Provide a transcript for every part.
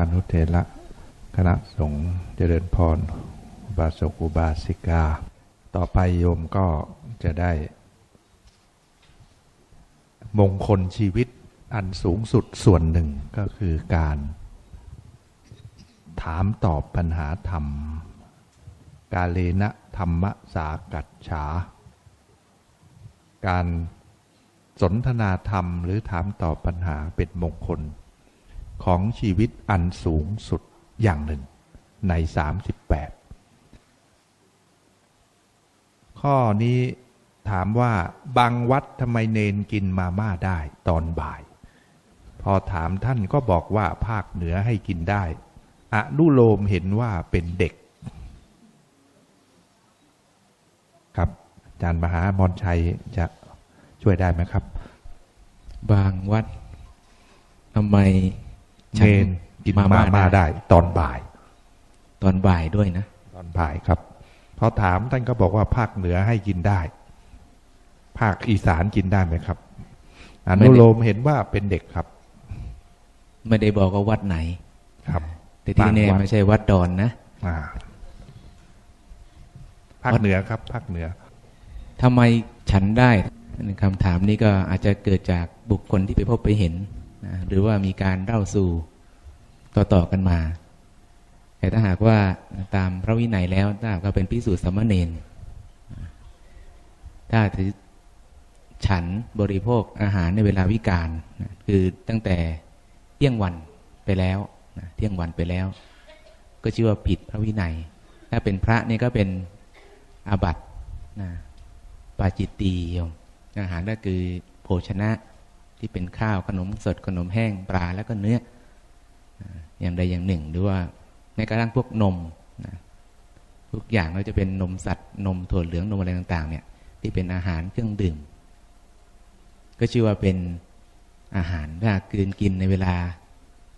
ารพพระเทรานุเถระคณะสงฆ์เจริญพร อุบาสกอุบาสิกา ต่อไปโยมก็จะได้ มงคลชีวิตอันสูงสุดส่วนหนึ่งก็คือการ ถามตอบปัญหาธรรม กาเลนะธรรมสากัจฉา การสนทนาธรรมหรือถามตอบปัญหาเป็นมงคล ของชีวิตอันสูงสุดอย่างหนึ่งใน 38 ข้อนี้ถามว่าบางวัดทำไมเนนกินมาม่าได้ตอนบ่าย พอถามท่านก็บอกว่าภาคเหนือให้กินได้อนุโลมเห็นว่าเป็นเด็ก ครับอาจารย์มหามรชัยจะช่วยได้ไหมครับ บางวัดทำไม เชนกินมาม่าได้ ตอนบ่าย ตอนบ่ายด้วยนะ ตอนบ่ายครับพอถามท่านก็บอกว่าภาคเหนือให้กินได้ ภาคอีสานกินได้ไหมครับอนุโลมเห็นว่าเป็นเด็กครับ ไม่ได้บอกว่าวัดไหน ครับ แต่ที่แน่บางวัดไม่ใช่วัดดอนนะอ่าภาคเหนือครับ ภาคเหนือทำไมฉันได้คำถามนี้ก็อาจจะเกิดจากบุคคลที่ไปพบไปเห็น นะหรือว่ามีการเล่าสู่ต่อๆกันมา แต่ถ้าหากว่าตามพระวินัยแล้วถ้าหากว่าเป็นพิสูจน์สามเณรถ้าถือฉันบริโภคอาหารในเวลาวิกาลนะคือตั้งแต่เที่ยงวันไปแล้วนะเที่ยงวันไปแล้ว ก็ชื่อว่าผิดพระวินัย ถ้าเป็นพระนี่ก็เป็นอาบัตินะปาจิตตีโยมอาหารก็คือโภชนะ ที่เป็นข้าวขนมสดขนมแห้งปลาแล้วก็เนื้ออย่างใดอย่างหนึ่ง หรือว่าแม้กระทั่งพวกนมนะทุกอย่างก็จะเป็นนมสัตว์นมถั่วเหลืองนมอะไรต่าง ๆ เนี่ย ที่เป็นอาหารเครื่องดื่ม ก็ชื่อว่าเป็นอาหารถ้ากืนกินในเวลา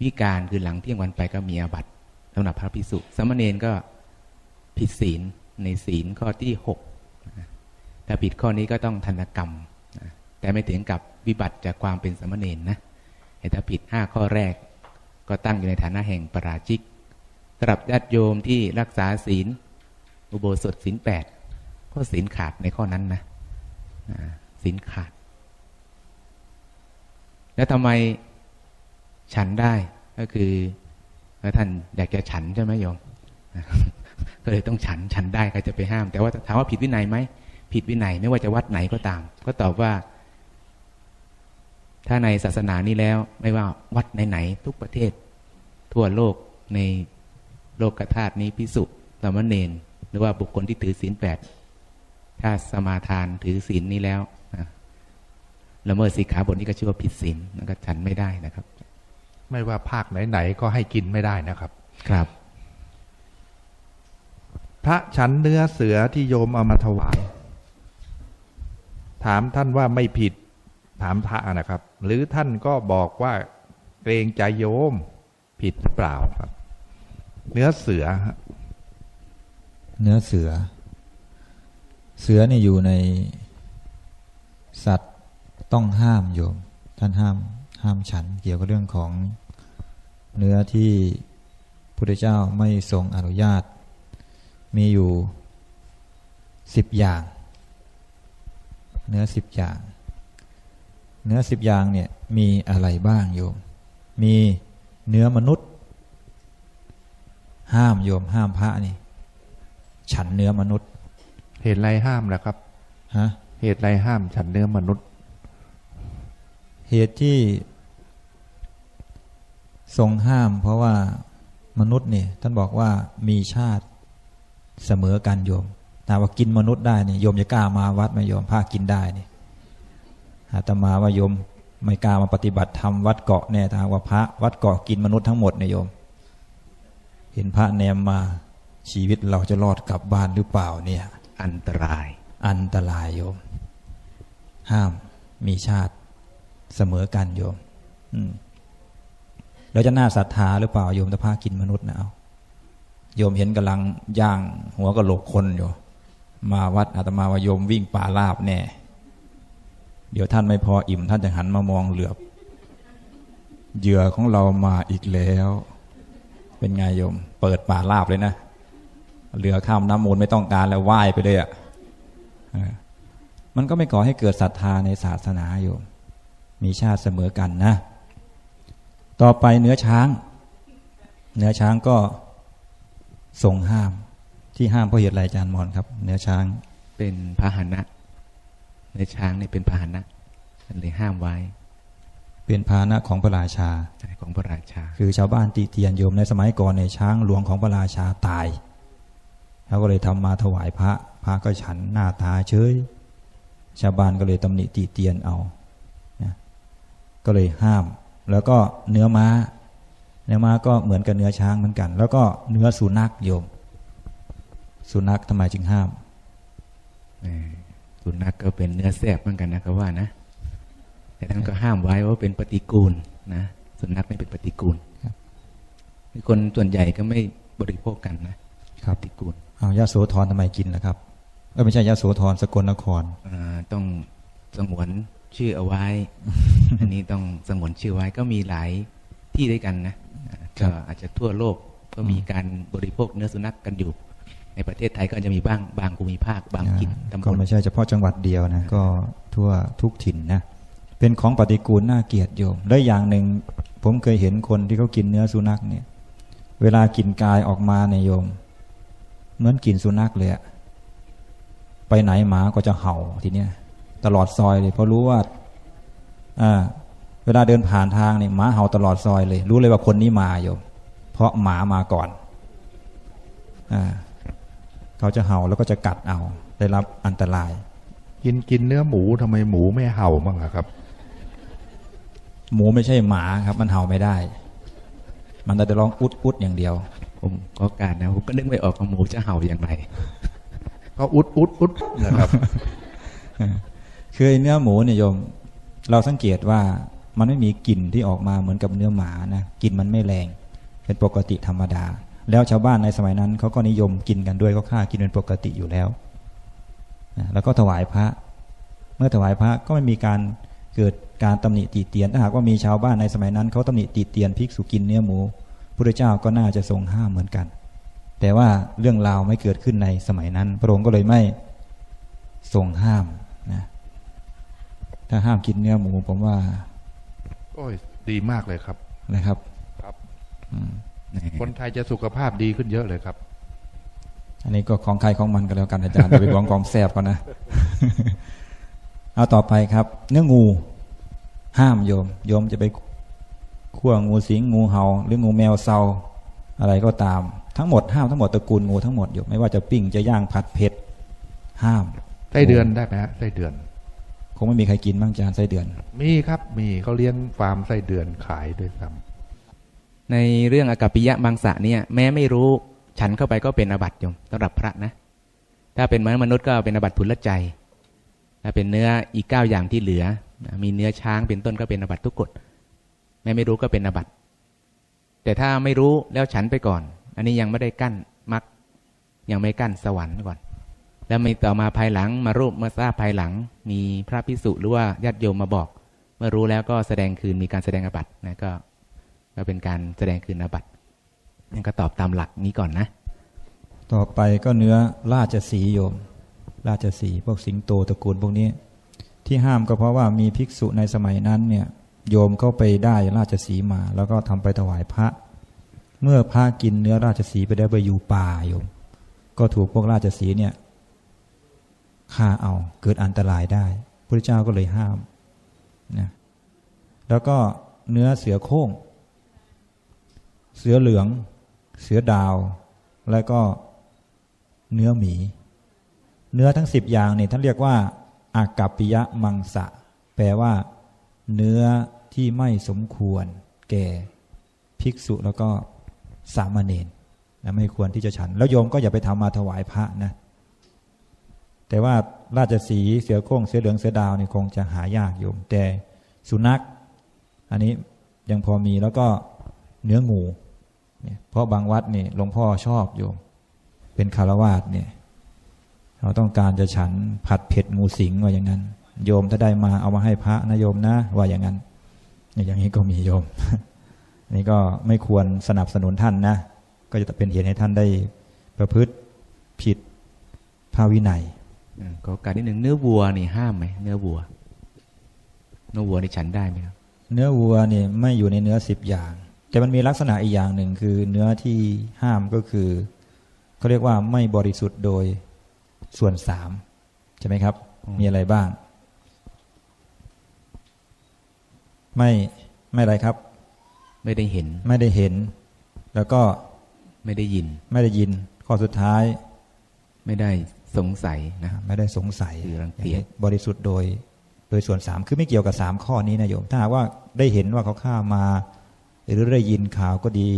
วิการคือหลังเที่ยงวันไปก็มีอาบัติสำหรับพระภิกษุสามเณรก็ผิดศีลในศีลข้อที่หกถ้าผิดข้อนี้ก็ต้องทันกรรม แต่ไม่ถึงกับวิบัติจากความเป็นสมเณรนะแต่ถ้าผิดห้าข้อแรก ก็ตั้งอยู่ในฐานะแห่งปราชิกสำหรับญาติโยมที่รักษาศีล อุโบสถศีลแปดก็ศีลขาดในข้อนั้นนะศีลขาด แล้วทำไมฉันได้ก็คือท่านอยากจะฉันใช่ไหมโยมก็เลยต้องฉันฉันได้ใครจะไปห้าม แต่ว่าถามว่าผิดวินัยไหมผิดวินัยไม่ว่าจะวัดไหนก็ตาม ก็ตอบว่า ถ้าในศาสนานี้แล้ว ไม่ว่าวัดไหนๆทุกประเทศ ทั่วโลกในโลกธาตุนี้พิสุสามเณรหรือว่าบุคคลที่ถือศีลแปดถ้าสมาทานถือศีลนี้แล้วนะละเมิดสีขาบทนี้ก็ชื่อว่าผิดศีลแล้วก็ฉันไม่ได้นะครับ ไม่ว่าภาคไหนๆก็ให้กินไม่ได้นะครับ ครับ พระฉันเนื้อเสือที่โยมเอามาถวาย ถามท่านว่าไม่ผิด ถามพระนะครับ หรือท่านก็บอกว่าเกรงใจโยมผิดหรือเปล่าครับ เนื้อเสือ เนื้อเสือ เสือเนี่ยอยู่ในสัตว์ต้องห้ามโยม ท่านห้ามห้ามฉัน เกี่ยวกับเรื่องของเนื้อที่พุทธเจ้าไม่ทรงอนุญาต มีอยู่สิบอย่าง เนื้อสิบอย่าง เนื้อสิบอย่างเนี่ยมีอะไรบ้างโยม มีเนื้อมนุษย์ ห้ามโยมห้ามพระนี่ ฉันเนื้อมนุษย์ เหตุไรห้ามล่ะครับฮะเหตุไรห้ามฉันเนื้อมนุษย์ เหตุที่ทรงห้าม เพราะว่ามนุษย์เนี่ยท่านบอกว่ามีชาติเสมอกันโยมถ้าว่ากินมนุษย์ได้เนี่ยโยมจะกล้ามาวัดไหมโยมพากินได้เนี่ย อาตมาว่าโยมไม่กล้ามาปฏิบัติธรรมวัดเกาะแน่ถ้าหากว่าพระวัดเกาะกินมนุษย์ทั้งหมดเนี่ยโยม เห็นพระแนมมาชีวิตเราจะรอดกลับบ้านหรือเปล่าเนี่ย อันตราย อันตรายโยม ห้ามมีชาติเสมอกันโยม อืมแล้วจะน่าศรัทธาหรือเปล่าโยมถ้าพากินมนุษย์นะเอาโยมเห็นกำลังย่างหัวกะโหลกคนอยู่ มาวัดอาตมาว่าโยมวิ่งป่าลาบแน่ เดี๋ยวท่านไม่พออิ่มท่านจะหันมามองเหลือบ เหยื่อของเรามาอีกแล้ว เป็นไงโยม เปิดป่าลาบเลยนะเรือข้ามน้ำมูลไม่ต้องการแล้วว่ายไปเลยอะ่ะมันก็ไม่ก่อให้เกิดศรัทธาในศาสนาโยม มีชาติเสมอกันนะ ต่อไปเนื้อช้าง เนื้อช้างก็ทรงห้ามที่ห้ามเพราะเหตุไรอาจารย์มอนครับ เนื้อช้างเป็นพาหนะ เนื้อช้างนี่เป็นพาหนะมันเลยห้ามไว้ เป็นพาหนะของพระราชาของพระราชา คือชาวบ้านติเตียนโยมในสมัยก่อนในยช้างหลวงของพระราชาตายเขาก็เลยทำมาถวายพระ พระก็ฉันหน้าตาเฉยชาวบ้านก็เลยตำหนิติเตียนเอานะก็เลยห้าม แล้วก็เนื้อม้า เนื้อม้าก็เหมือนกับเนื้อช้างเหมือนกัน แล้วก็เนื้อสุนัขโยม สุนัขทำไมจึงห้ามเออ สุนัขก็เป็นเนื้อแสบเหมือนกันนะครับว่านะ แต่ท่านก็ห้ามไว้ว่าเป็นปฏิกูลนะสุนัขไม่เป็นปฏิกูลครับคนส่วนใหญ่ก็ไม่บริโภคกันนะครับปฏิกูลเอายาโสธรทำไมกินล่ะครับเออไม่ใช่ยาโสธรสกลนครอ่าต้องสงวนชื่อเอาไว้ อันนี้ต้องสงวนชื่อไว้ก็มีหลายที่ด้วยกันนะอ่าครัก็บอาจจะทั่วโลกก็มีการบริโภคเนื้อสุนัขกันอยู่ ในประเทศไทยก็อาจจะมีบ้างบางภูมิภาค บางถิ่นตำบก็ลไม่ใช่เฉพาะจังหวัดเดียวนะก็ทั่วทุกถิ่นนะเป็นของปฏิกูลน่าเกลียดโยมและอย่างหนึ่งผมเคยเห็นคนที่เขากินเนื้อสุนัขเนี่ย เวลากินกายออกมาเนี่ยโยม เหมือนกินสุนัขเลยอะไปไหนหมาก็จะเห่าทีเนี้ยตลอดซอยเลยเพราะรู้ว่าอ่าเวลาเดินผ่านทางเนี่ยหมาเห่าตลอดซอยเลย รู้เลยว่าคนนี้มาโยมเพราะหมามาก่อนอ่า เขาจะเห่าแล้วก็จะกัดเอาได้รับอันตราย กินกินเนื้อหมูทำไมหมูไม่เห่าบ้างอะครับ หมูไม่ใช่หมาครับ มันเห่าไม่ได้ มันแต่จะร้องอุดอุดอย่างเดียว ผมก็การนะผมก็นึกไม่ออกว่าหมูจะเห่าอย่างไรก็อุดอุดอุดนะครับคือไอ้เนื้อหมูเนี่ยโยม เราสังเกตว่ามันไม่มีกลิ่นที่ออกมาเหมือนกับเนื้อหมานะกลิ่นมันไม่แรง เป็นปกติธรรมดา แล้วชาวบ้านในสมัยนั้นเขาก็นิยมกินกันด้วยเขาฆ่ากินเป็นปกติอยู่แล้วนะแล้วก็ถวายพระ เมื่อถวายพระก็ไม่มีการเกิดการตำหนิติเตียนถ้าหากว่ามีชาวบ้านในสมัยนั้นเขาตำหนิติเตียนภิกษุกินเนื้อหมูพระเจ้าก็น่าจะทรงห้ามเหมือนกัน แต่ว่าเรื่องราวไม่เกิดขึ้นในสมัยนั้น พระองค์ก็เลยไม่ทรงห้ามนะถ้าห้ามกินเนื้อหมูผมว่า โอ้ยดีมากเลยครับนะครับ ครับอืม คนไทยจะสุขภาพดีขึ้นเยอะเลยครับ อันนี้ก็ของใครของมันก็แล้วกันอาจารย์อย่าไปหวงความแสบเขานะ เอาต่อไปครับ เนื้องู ห้ามโยม โยมจะไปคั่วงูสิงงูเห่า หรืองูแมวเซาอะไรก็ตาม ทั้งหมดห้ามทั้งหมดตระกูลงูทั้งหมดโยมไม่ว่าจะปิ้งจะย่างผัดเผ็ดห้ามไส้เดือนได้ไหมฮะไส้เดือน คงไม่มีใครกินบ้างอาจารย์ไส้เดือน มีครับ มีเขาเลี้ยงฟาร์มไส้เดือนขายด้วยซ้ ในเรื่องอากัปปิยะมังสะเนี่ยแม้ไม่รู้ฉันเข้าไปก็เป็นอาบัติโยมสำหรับพระนะ ถ้าเป็นมนุษย์ก็เป็นอาบัติทุลใจถ้าเป็นเนื้ออีกเก้าอย่างที่เหลือ มีเนื้อช้างเป็นต้นก็เป็นอาบัติทุกกฎแม้ไม่รู้ก็เป็นอาบัติแต่ถ้าไม่รู้แล้วฉันไปก่อน อันนี้ยังไม่ได้กั้นมรรคยังไม่กั้นสวรรค์ก่อน แล้วมีต่อมาภายหลังมารูปมาทราบภายหลัง มีพระพิสุหรือว่าญาติโยมมาบอก เมื่อรู้แล้วก็แสดงคืนมีการแสดงอบัตนะก็ ก็เป็นการแสดงคืนอบัตินั่นก็ตอบตามหลักนี้ก่อนนะ ต่อไปก็เนื้อราชสีโยม ราชสีพวกสิงโตตระกูลพวกนี้ ที่ห้ามก็เพราะว่ามีภิกษุในสมัยนั้นเนี่ยโยมเข้าไปได้ราชสีมา แล้วก็ทำไปถวายพระ เมื่อพระกินเนื้อราชสีไปได้ไปอยู่ป่าโยม ก็ถูกพวกราชสีเนี่ยฆ่าเอาเกิดอันตรายได้พระเจ้าก็เลยห้ามนะแล้วก็เนื้อเสือโคร่ง เสือเหลือง เสือดาว แล้วก็เนื้อหมี เนื้อทั้งสิบอย่างเนี่ยท่านเรียกว่าอากัปปิยะมังสะ แปลว่า เนื้อที่ไม่สมควร แก่ ภิกษุแล้วก็สามเณรนะไม่ควรที่จะฉัน แล้วโยมก็อย่าไปทำมาถวายพระนะ แต่ว่าราชสีเสือโคร่งเสือเหลืองเสือดาวเนี่ยคงจะหายากโยม แต่สุนัข อันนี้ยังพอมีแล้วก็เนื้องู เนี่ยเพราะบางวัดนี่หลวงพ่อชอบโยม เป็นคารวาสเนี่ยเราต้องการจะฉันผัดเผ็ดงูสิงว่าอย่างนั้น โยมถ้าได้มาเอามาให้พระนะโยมนะ ว่าอย่างนั้น อย่างนี้ก็มีโยมอันนี้ก็ไม่ควรสนับสนุนท่านนะ ก็จะเป็นเหตุให้ท่านได้ประพฤติผิดภาวินัยอืมก็การนิดหนึ่งเนื้อวัวนี่ห้ามไหมเนื้อวัว เนื้อวัวนี่ฉันได้ไหมครับเนื้อวัวเนี่ยไม่อยู่ในเนื้อสิบอย่าง แต่มันมีลักษณะอีกอย่างหนึ่งคือเนื้อที่ห้ามก็คือเขาเรียกว่าไม่บริสุทธิ์โดยส่วนสามใช่ไหมครับอืมมีอะไรบ้าง ไม่ไม่อะไรครับ ไม่ได้เห็น ไม่ได้เห็น แล้วก็ไม่ได้ยิน ไม่ได้ยิน ข้อสุดท้าย ไม่ได้สงสัยนะครับไม่ได้สงสัยคือรังเกียจอย่างนี้บริสุทธิ์โดย โดยส่วนสามคือไม่เกี่ยวกับสามข้อนี้นะโยม ถ้าหากว่าได้เห็นว่าเขาฆ่ามา หรือได้ยินข่าวก็ดี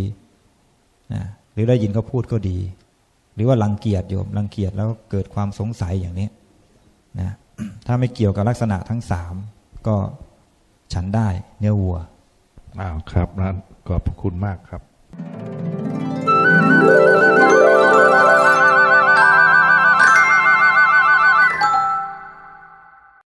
นะหรือได้ยินเขาพูดก็ดี หรือว่ารังเกียจโยมรังเกียจแล้วเกิดความสงสัยอย่างนี้นะถ้าไม่เกี่ยวกับลักษณะทั้งสามก็ฉันได้เนื้อวัวอ้าวครับนั้นขอบคุณมากครับ